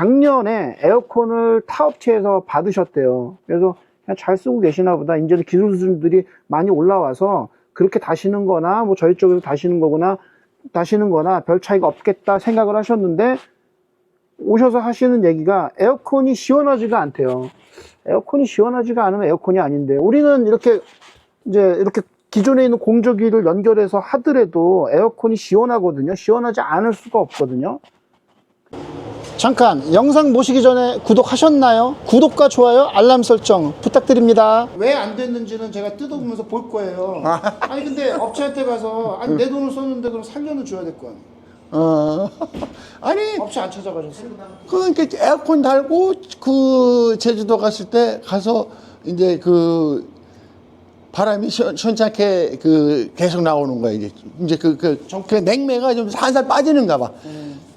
작년에 에어컨을 타 업체에서 받으셨대요. 그래서 그냥 잘 쓰고 계시나 보다. 이제는 기술 수준들이 많이 올라와서 그렇게 다시는 거나 뭐 저희 쪽에서 다시는 거거나 다시는 거나 별 차이가 없겠다 생각을 하셨는데 오셔서 하시는 얘기가 에어컨이 시원하지가 않대요. 에어컨이 시원하지가 않으면 에어컨이 아닌데 우리는 이렇게 이제 이렇게 기존에 있는 공조기를 연결해서 하더라도 에어컨이 시원하거든요. 시원하지 않을 수가 없거든요. 잠깐 영상 보시기 전에 구독하셨나요? 구독과 좋아요, 알람 설정 부탁드립니다. 왜 안 됐는지는 제가 뜯어보면서 볼 거예요. 아니 근데 업체한테 가서 아니 내 돈을 썼는데 그럼 살려는 줘야 될 거 아니에요. 어. 아니, 업체 안 찾아가셨어요? 그러니까 에어컨 달고 그 제주도 갔을 때 가서 이제 그 바람이 시원, 시원찮게 그 계속 나오는 거야 이제 이제 그, 그, 그 냉매가 좀 살살 빠지는가 봐.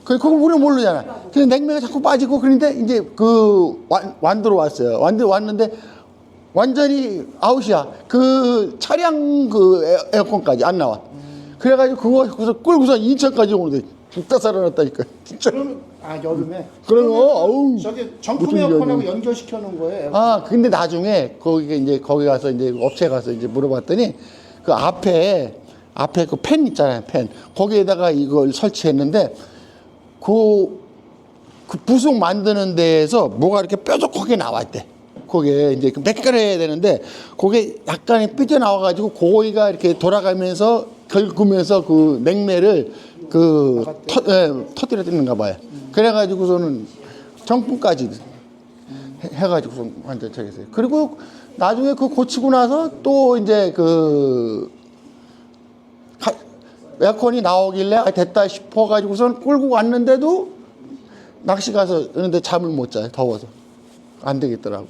그 그걸 우리는 모르잖아. 근데 냉매가 자꾸 빠지고 그런데 이제 그 완, 완도로 왔어요. 완도 왔는데 완전히 아웃이야. 그 차량 그 에어- 에어컨까지 안 나와. 그래가지고 그거 그래서 끌고서 인천까지 오는데 죽다 살아났다니까. 진짜. 그러면 아 여름에 그럼 어우. 저기 정품 무슨 에어컨하고. 연결시켜 놓은 거예요. 아, 근데 나중에 거기 이제 거기 가서 이제 업체 가서 이제 물어봤더니 그 앞에 앞에 그 펜 있잖아요, 펜. 거기에다가 이걸 설치했는데 그, 그 부속 만드는 데에서 뭐가 이렇게 뾰족하게 나왔대. 거기에 이제 그 매끌어야 되는데 그게 약간의 삐져 나와 가지고 고기가 이렇게 돌아가면서 긁으면서 그 냉매를 그 터, 예, 터뜨렸는가 봐요. 그래 가지고서는 정품까지 해- 해가지고 완전 저기 했어요. 그리고 나중에 그 고치고 나서 또 이제 그 가- 에어컨이 나오길래 아, 됐다 싶어가지고선 끌고 왔는데도 낚시 가서 그런데 잠을 못 자요 더워서 안 되겠더라고.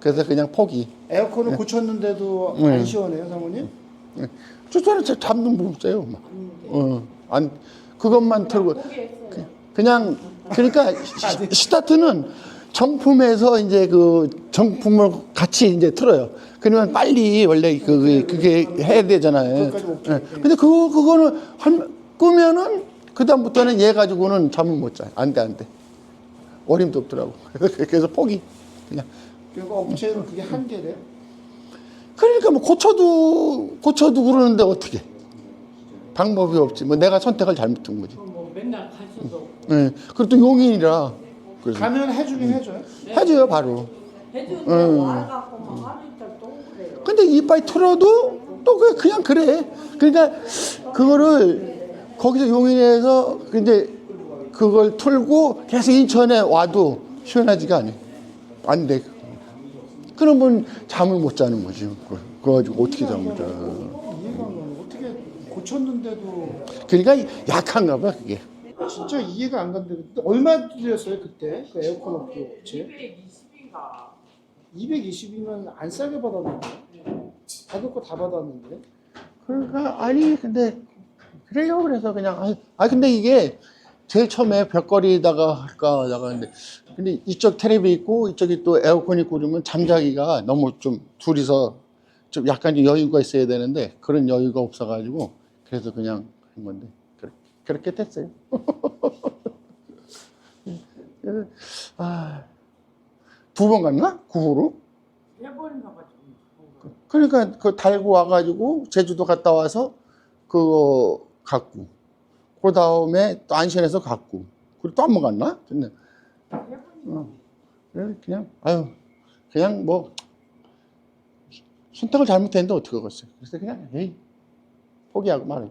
그래서 그냥 포기. 에어컨을 고쳤는데도 네. 안 시원해요, 사모님? 주저는 잠도 못 자요. 막. 어, 안 그것만 틀고 그- 그냥 그러니까 시- 스타트는 정품에서 이제 그 정품을 같이 이제 틀어요. 그러면 빨리 원래 그 그게 해야 되잖아요. 예. 근데 그거 그거는 한 끄면은 그 다음부터는 얘 가지고는 잠을 못 자요. 안 돼, 안 돼. 어림도 없더라고. 그래서, 포기. 그냥. 그리고 업체는 그게 한계래요. 그러니까 뭐 고쳐도 고쳐도 그러는데 어떻게? 방법이 없지. 뭐 내가 선택을 잘못한 거지. 뭐 맨날 갈 수도 없고 예. 그리고 또 용인이라 그래서 가면 해주긴 해줘요. 해줘요 바로. 해주는데 음. 와갖고 막 하루. 근데 이빨 틀어도 또 그- 그냥 그래. 그러니까 그거를 거기서 용인에서 이제 그걸 틀고 계속 인천에 와도 시원하지가 않아. 안 돼. 그러면 잠을 못 자는 거지. 그거 가지고 어떻게 잠을 자. 이해가 안 가요. 어떻게 고쳤는데도 그러니까 약한가 봐 그게. 진짜 이해가 안 간대. 그때 얼마 들였어요 그때 그 에어컨 업체? 220인가 220이면 안 싸게 받았는데 받을 거 다 받았는데 그러니까 아니 근데 그래요 그래서 그냥 아, 아 근데 이게 제일 처음에 벽걸이다가 할까 하다가 근데 근데 이쪽 테레비 있고 이쪽이 또 에어컨 있고 그러면 잠자기가 너무 좀 둘이서 좀 약간 좀 여유가 있어야 되는데 그런 여유가 없어가지고 그래서 그냥 한 건데 그렇- 그렇게 됐어요. 그래서 아두 번 갔나 구호로? 해버린가 봐 좀. 그러니까 그 달고 와가지고 제주도 갔다 와서 그거 갖고 그 다음에 또 안신해서 갖고 그리고 또한번 갔나? 근데 어, 그냥 아유 그냥 뭐 선택을 잘못했는데 어떻게 하겠어요? 그래서 그냥 에이 포기하고 말해.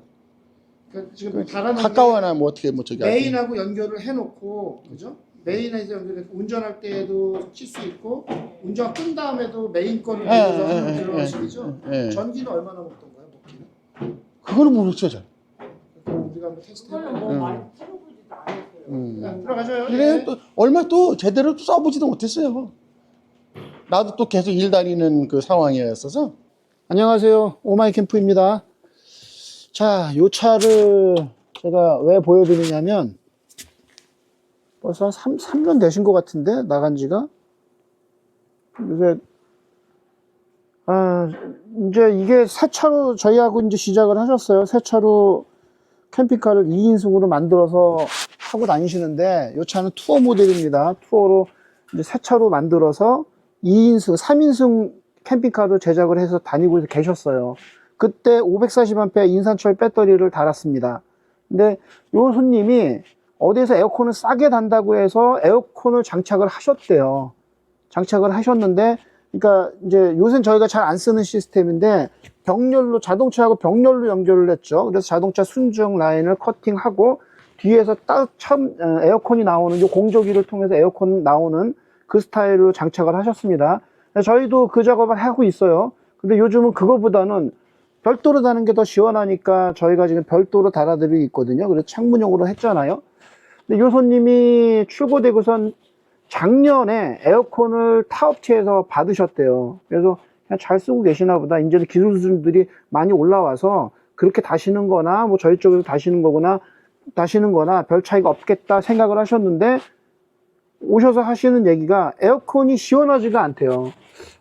그러니까 지금 달아난 게 가까워나 뭐 어떻게 뭐 저기. 메인하고 연결을 해놓고 그죠? 메인에서 연결해 운전할 때도 칠 수 있고 운전 끈 다음에도 메인 거를 예, 예, 하는 예, 그런 예, 식이죠. 예. 전기는 얼마나 먹던가요, 먹기는? 그거는 모르겠어 잘. 그럼 우리가 한번 테스트 해봐요. 뭐 음. 많이 풀어보지도 않았어요. 음. 자, 들어가줘요. 그래 예. 또 얼마 또 제대로 또 써보지도 못했어요. 나도 또 계속 일 다니는 그 상황이었어서. 안녕하세요. 오마이 캠프입니다. 자, 요 차를 제가 왜 보여드리냐면 벌써 한 3, 3년 되신 것 같은데 나간 지가 요새 아 이제 이게 새 차로 저희하고 이제 시작을 하셨어요. 새 차로 캠핑카를 2인승으로 만들어서 타고 다니시는데 이 차는 투어 모델입니다. 투어로 이제 새 차로 만들어서 2인승, 3인승 캠핑카를 제작을 해서 다니고 계셨어요. 그때 540A 인산철 배터리를 달았습니다. 근데 요 손님이 어디서 에어컨을 싸게 단다고 해서 에어컨을 장착을 하셨대요. 장착을 하셨는데, 그러니까 이제 요새 저희가 잘 안 쓰는 시스템인데 병렬로 자동차하고 병렬로 연결을 했죠. 그래서 자동차 순정 라인을 커팅하고 뒤에서 따참 에어컨이 나오는 요 공조기를 통해서 에어컨 나오는 그 스타일로 장착을 하셨습니다. 저희도 그 작업을 하고 있어요. 근데 요즘은 그거보다는 별도로 다는 게 더 시원하니까 저희가 지금 별도로 달아드리고 있거든요. 그래서 창문용으로 했잖아요. 근데 요 손님이 출고되고선 작년에 에어컨을 타 업체에서 받으셨대요. 그래서 그냥 잘 쓰고 계시나 보다. 이제는 기술 수준들이 많이 올라와서 그렇게 다시는 거나 뭐 저희 쪽에서 다시는 거거나 다시는 거나 별 차이가 없겠다 생각을 하셨는데 오셔서 하시는 얘기가 에어컨이 시원하지가 않대요.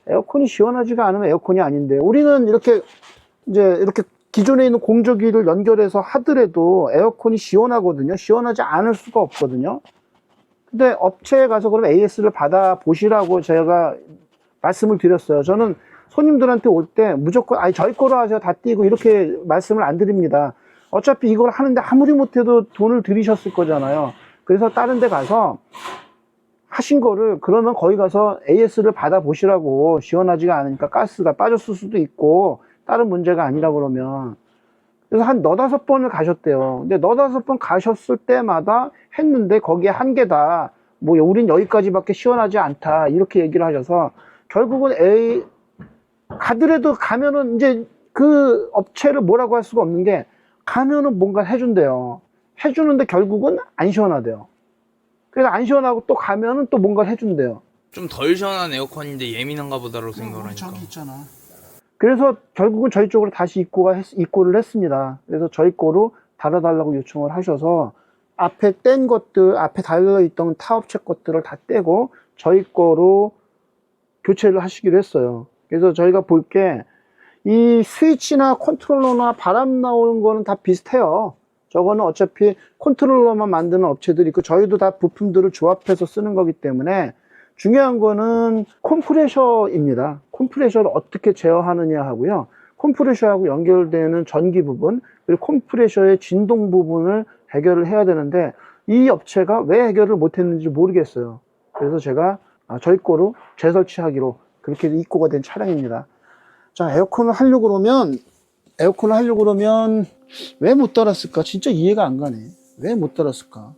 에어컨이 시원하지가 않으면 에어컨이 아닌데 우리는 이렇게 이제 이렇게 기존에 있는 공조기를 연결해서 하더라도 에어컨이 시원하거든요. 시원하지 않을 수가 없거든요. 근데 업체에 가서 그럼 AS를 받아 보시라고 제가 말씀을 드렸어요. 저는 손님들한테 올 때 무조건 아니 저희 거로 하세요 다 띄고 이렇게 말씀을 안 드립니다. 어차피 이걸 하는데 아무리 못해도 돈을 들이셨을 거잖아요. 그래서 다른 데 가서 하신 거를 그러면 거기 가서 AS를 받아 보시라고 시원하지가 않으니까 가스가 빠졌을 수도 있고 다른 문제가 아니라 그러면 그래서 한 너다섯 번을 가셨대요. 근데 너다섯 번 가셨을 때마다 했는데 거기에 한계다. 뭐 우린 여기까지밖에 시원하지 않다. 이렇게 얘기를 하셔서 결국은 A 가더라도 가면은 이제 그 업체를 뭐라고 할 수가 없는 게 가면은 뭔가 해준대요. 해주는데 결국은 안 시원하대요. 그래서 안 시원하고 또 가면은 또 뭔가 해준대요. 좀 덜 시원한 에어컨인데 예민한가 보다라고 생각을 하니까 있잖아. 그래서 결국은 저희 쪽으로 다시 입고가 했, 입고를 했습니다. 그래서 저희 거로 달아달라고 요청을 하셔서 앞에 뗀 것들, 앞에 달려있던 타업체 것들을 다 떼고 저희 거로 교체를 하시기로 했어요. 그래서 저희가 볼 게 이 스위치나 컨트롤러나 바람 나오는 거는 다 비슷해요. 저거는 어차피 컨트롤러만 만드는 업체들이 있고 저희도 다 부품들을 조합해서 쓰는 거기 때문에 중요한 거는 컴프레셔입니다. 컴프레셔를 어떻게 제어하느냐 하고요. 컴프레셔하고 연결되는 전기 부분, 그리고 컴프레셔의 진동 부분을 해결을 해야 되는데 이 업체가 왜 해결을 못 했는지 모르겠어요. 그래서 제가 아, 저희 거로 재설치하기로 그렇게 입고가 된 차량입니다. 자, 에어컨을 하려고 그러면 에어컨을 하려고 그러면 왜 못 달았을까? 진짜 이해가 안 가네. 왜 못 달았을까?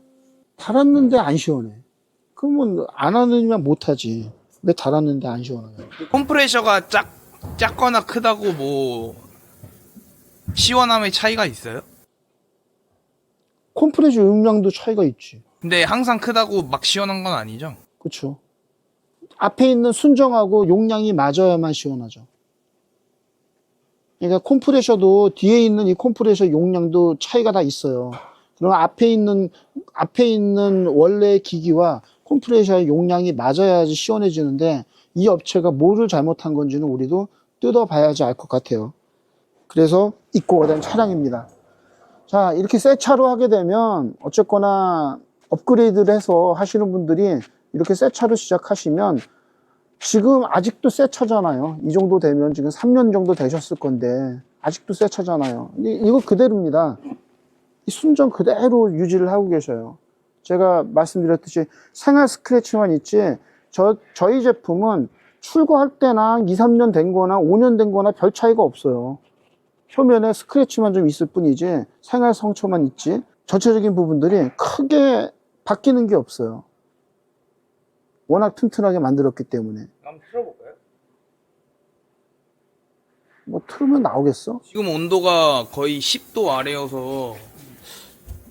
달았는데 안 시원해. 그러면 안 하느니만 못 하지. 왜 달았는데 안 시원하냐? 컴프레셔가 작 작거나 크다고 뭐 시원함의 차이가 있어요? 컴프레셔 용량도 차이가 있지. 근데 항상 크다고 막 시원한 건 아니죠? 그렇죠. 앞에 있는 순정하고 용량이 맞아야만 시원하죠. 그러니까 컴프레셔도 뒤에 있는 이 컴프레셔 용량도 차이가 다 있어요. 그럼 앞에 있는 앞에 있는 원래 기기와 컴프레셔의 용량이 맞아야지 시원해지는데 이 업체가 뭐를 잘못한 건지는 우리도 뜯어봐야지 알 것 같아요. 그래서 입고가 된 차량입니다. 자, 이렇게 새 차로 하게 되면 어쨌거나 업그레이드를 해서 하시는 분들이 이렇게 새 차로 시작하시면 지금 아직도 새 차잖아요. 이 정도 되면 지금 3년 정도 되셨을 건데 아직도 새 차잖아요. 이- 이거 그대로입니다. 이 순정 그대로 유지를 하고 계셔요. 제가 말씀드렸듯이 생활 스크래치만 있지 저, 저희 제품은 출고할 때나 2, 3년 된 거나 5년 된 거나 별 차이가 없어요. 표면에 스크래치만 좀 있을 뿐이지 생활 상처만 있지 전체적인 부분들이 크게 바뀌는 게 없어요. 워낙 튼튼하게 만들었기 때문에 한번 틀어볼까요? 뭐 틀으면 나오겠어? 지금 온도가 거의 10도 아래여서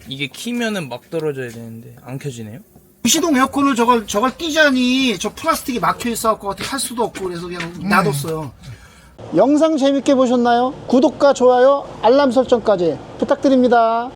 이게 키면은 막 떨어져야 되는데 안 켜지네요? 시동 에어컨을 저걸 저걸 띄자니 저 플라스틱이 막혀 있어갖고 어떻게 할 수도 없고 그래서 그냥 놔뒀어요. 영상 재밌게 보셨나요? 구독과 좋아요, 알람 설정까지 부탁드립니다.